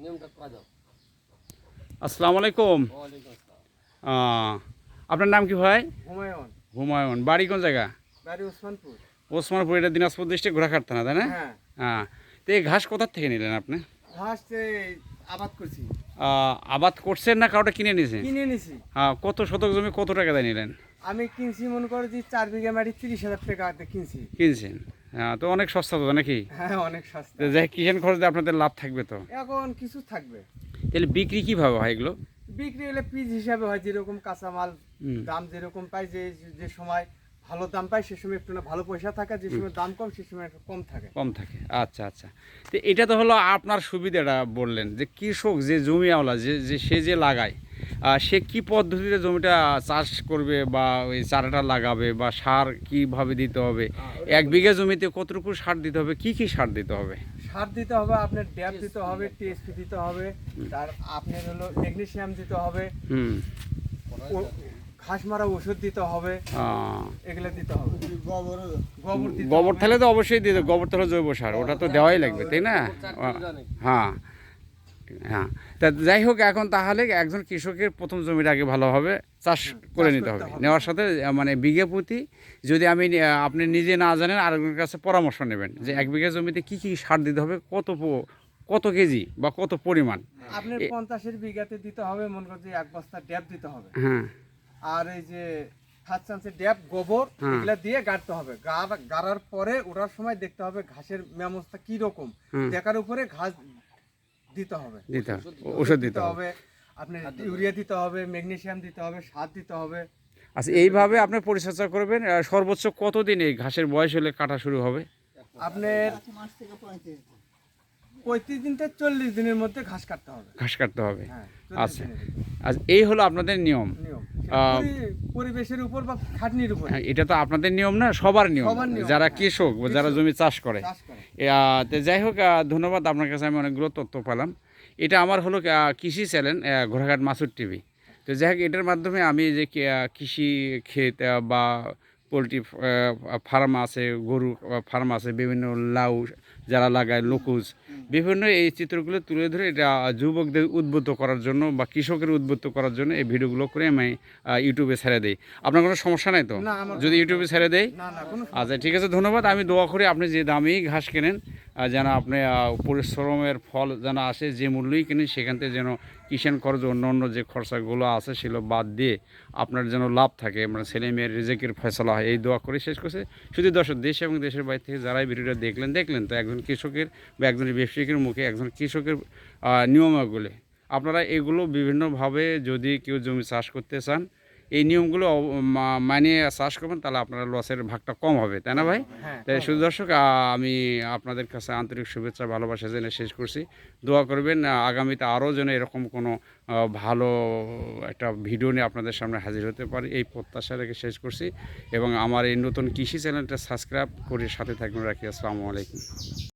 নিয়মটা করা দাও। আসসালামু আলাইকুম। ওয়ালাইকুম আসসালাম। আহ, আপনার নাম কি ভাই? হুমায়ুন। হুমায়ুন। বাড়ি কোন জায়গা? বাড়ি ওসমানপুর। ওসমানপুর এটা দিনাজপুর ডিস্ট্রিক্ট ঘোড়াঘাট থানা তাই না? হ্যাঁ। হ্যাঁ তো এই ঘাস কোথার থেকে নিলেন আপনি? ঘাস আবাদ করছি। আহ, আবাদ করছেন না কাউটা কিনে নিয়েছেন? কিনে নিছি। হ্যাঁ কত শতক জমি কত টাকা দিয়ে নিলেন? আমি কিনছি মনে করো যে চার বিঘা মাটি তিরিশ হাজার টাকা কিনছি। কিনছেন? তো অনেক সস্তা তো নাকি? হ্যাঁ অনেক সস্তা। যাই কিষান খরচ আপনাদের লাভ থাকবে তো? এখন কিছু থাকবে। তাহলে বিক্রি কীভাবে হয় এগুলো? বিক্রি হলে পিস হিসাবে হয় যেরকম কাঁচামাল দাম যেরকম পাই যে যে সময় ভালো দাম পাই সে সময় একটু না ভালো পয়সা থাকে যে সময় দাম কম সে সময় একটু কম থাকে। কম থাকে আচ্ছা আচ্ছা। তো এটা তো হলো আপনার সুবিধাটা বললেন যে কৃষক যে জমিওয়ালা যে যে সে যে লাগায় সে কি পদ্ধতিতে জমিটা চাষ করবে বা ওই চারাটা লাগাবে বা সার কীভাবে দিতে হবে? এক বিঘা জমিতে কতটুকু সার দিতে হবে? কি কি সার দিতে হবে? সার দিতে হবে আপনার ড্যাপ দিতে হবে টিএসপি দিতে হবে তার আপনার হলো ম্যাগনেসিয়াম দিতে হবে হুম। ঘাস মারা ওষুধ দিতে হবে এগুলো দিতে হবে। গোবর। গোবর দিতে গোবর হবে। তো অবশ্যই দিতে গোবর তাহলে জৈব সার ওটা তো দেওয়াই লাগবে তাই না? হ্যাঁ। হ্যাঁ। তা যাই হোক এখন তাহলে একজন কৃষকের প্রথম জমিটা আগে ভালোভাবে চাষ করে নিতে হবে। নেওয়ার সাথে মানে বিঘে প্রতি যদি আমি আপনি নিজে না জানেন আরেকজনের কাছে পরামর্শ নেবেন যে এক বিঘা জমিতে কি কি সার দিতে হবে কত কত কেজি বা কত পরিমাণ? আপনার পঞ্চাশের বিঘাতে দিতে হবে মনে করছে এক বস্তা ড্যাপ দিতে হবে। হ্যাঁ। আর এই যে ফার্স্ট চান্সের ড্যাপ গোবর হ্যাঁ। এগুলা দিয়ে গাড়তে হবে। গাড়- গাড়ার পরে ওঠার সময় দেখতে হবে ঘাসের ব্যবস্থা কি রকম দেখার উপরে ঘাস দিতে হবে। দিতে হবে। ওষুধ দিতে হবে আপনার ইউরিয়া দিতে হবে ম্যাগনেশিয়াম দিতে হবে সার দিতে হবে। আচ্ছা এইভাবে আপনি পরিচর্যা করবেন সর্বোচ্চ কতদিন এই ঘাসের বয়স হলে কাটা শুরু হবে? আপনার পঁয়ত্রিশ দিন থেকে চল্লিশ দিনের মধ্যে ঘাস কাটতে হবে। ঘাস কাটতে হবে। হ্যাঁ আচ্ছা। আচ্ছা এই হলো আপনাদের নিয়ম। পরিবেশের উপর বা খাটনির উপর। হ্যাঁ, এটা তো আপনাদের নিয়ম না সবার নিয়ম। যারা হ্যাঁ। কৃষক যারা জমি চাষ করে। যাই হোক ধন্যবাদ আপনার কাছে আমি অনেকগুলো তথ্য পেলাম। এটা আমার হলো কৃষি চ্যানেল ঘোরাঘাট ঘোড়াঘাট মাসুর টিভি। তো যাই হোক এটার মাধ্যমে আমি যে কৃষি ক্ষেত বা পোলট্রি ফার্ম আছে গরু ফার্ম আছে বিভিন্ন লাউ যারা লাগায় লোকুজ। বিভিন্ন এই চিত্রগুলো তুলে ধরে এটা যুবকদের উদ্বুদ্ধ করার জন্য বা কৃষকের উদ্বুদ্ধ করার জন্য এই ভিডিওগুলো করে আমি ইউটিউবে ছেড়ে দিই। আপনার কোনো সমস্যা নাই তো? যদি ইউটিউবে ছেড়ে দেয় আচ্ছা ঠিক আছে ধন্যবাদ। আমি দোয়া করি আপনি যে দামেই ঘাস কেনেন যেন আপনি পরিশ্রমের ফল যেন আসে যে মূল্যই কেনেন সেখান থেকে যেন কিষাণ খরচ অন্য অন্য যে খরচাগুলো আছে সেগুলো বাদ দিয়ে আপনার যেন লাভ থাকে। মানে ছেলে মেয়ের রিজেকের ফয়সলা হয় এই দোয়া করে শেষ করছে। শুধু দর্শক দেশ এবং দেশের বাইরে থেকে যারাই ভিডিওটা দেখলেন দেখলেন তো একজন কৃষকের বা একজন ব্যবসায়িকের মুখে একজন কৃষকের আহ, নিয়মাবলী। আপনারা এগুলো বিভিন্নভাবে যদি কেউ জমি চাষ করতে চান এই নিয়মগুলো মানিয়ে চাষ করবেন তাহলে আপনার লসের ভাগটা কম হবে তাই না ভাই? হ্যাঁ তাই শুধু দর্শক আমি আপনাদের কাছে আন্তরিক শুভেচ্ছা ভালোবাসা জেনে শেষ করছি। দোয়া করবেন আগামীতে আরও যেন এরকম কোনো ভালো একটা ভিডিও নিয়ে আপনাদের সামনে হাজির হতে পারি এই প্রত্যাশা রেখে শেষ করছি। এবং আমার এই নতুন কৃষি চ্যানেলটা সাবস্ক্রাইব করে সাথে থাকবেন। রাখি আসসালামু আলাইকুম।